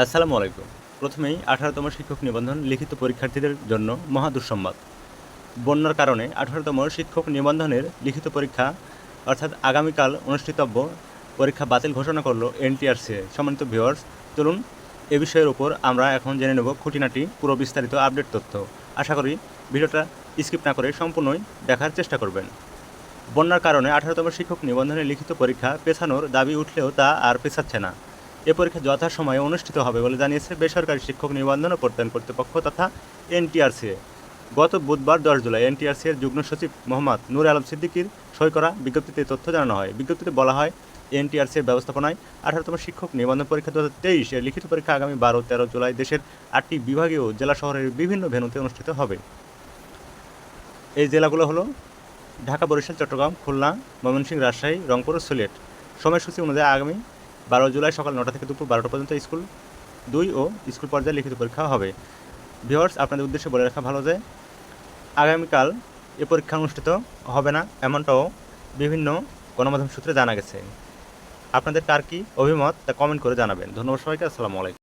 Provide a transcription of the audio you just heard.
আসসালামু আলাইকুম। প্রথমেই আঠারোতম শিক্ষক নিবন্ধন লিখিত পরীক্ষার্থীদের জন্য মহা দুঃসংবাদ। বন্যার কারণে আঠারোতম শিক্ষক নিবন্ধনের লিখিত পরীক্ষা, অর্থাৎ আগামীকাল অনুষ্ঠিতব্য পরীক্ষা বাতিল ঘোষণা করল এনটিআরসি সম্মানিত ভিউয়ার্স, চলুন এ বিষয়ের উপর আমরা এখন জেনে নেব খুঁটিনাটি পুরো বিস্তারিত আপডেট তথ্য। আশা করি ভিডিওটা স্কিপ না করে সম্পূর্ণই দেখার চেষ্টা করবেন। বন্যার কারণে আঠারোতম শিক্ষক নিবন্ধনের লিখিত পরীক্ষা পেছানোর দাবি উঠলেও তা আর পেছাচ্ছে না। এ পরীক্ষা যথাসময়ে অনুষ্ঠিত হবে বলে জানিয়েছে বেসরকারি শিক্ষক নিবন্ধন ও প্রত্যয়ন কর্তৃপক্ষ তথা এনটিআরসি গত বুধবার দশ জুলাই এনটিআরসি এর যুগ্ম সচিব মোহাম্মদ নূর আলম সিদ্দিকির সই করা বিজ্ঞপ্তিতে তথ্য জানানো হয়। বিজ্ঞপ্তিতে বলা হয়, এনটিআরসি এর ব্যবস্থাপনায় আঠারোতম শিক্ষক নিবন্ধন পরীক্ষা দু হাজার তেইশ এর লিখিত পরীক্ষা আগামী বারো, তেরো জুলাই দেশের আটটি বিভাগীয় জেলা শহরের বিভিন্ন ভেন্যুতে অনুষ্ঠিত হবে। এই জেলাগুলো হলো ঢাকা, বরিশাল, চট্টগ্রাম, খুলনা, ময়মনসিংহ, রাজশাহী, রংপুর ও সিলেট। সময়সূচি অনুযায়ী আগামী বারো জুলাই সকাল নটা থেকে দুপুর বারোটা পর্যন্ত স্কুল দুই ও স্কুল পর্যায়ে লিখিত পরীক্ষা হবে। ভিওয়ার্স আপনাদের উদ্দেশ্যে বলে রাখা ভালো যে, আগামীকাল এ পরীক্ষা অনুষ্ঠিত হবে না, এমনটাও বিভিন্ন গণমাধ্যম সূত্রে জানা গেছে। আপনাদের কার কী অভিমত তা কমেন্ট করে জানাবেন। ধন্যবাদ সবাইকে, আসসালামু আলাইকুম।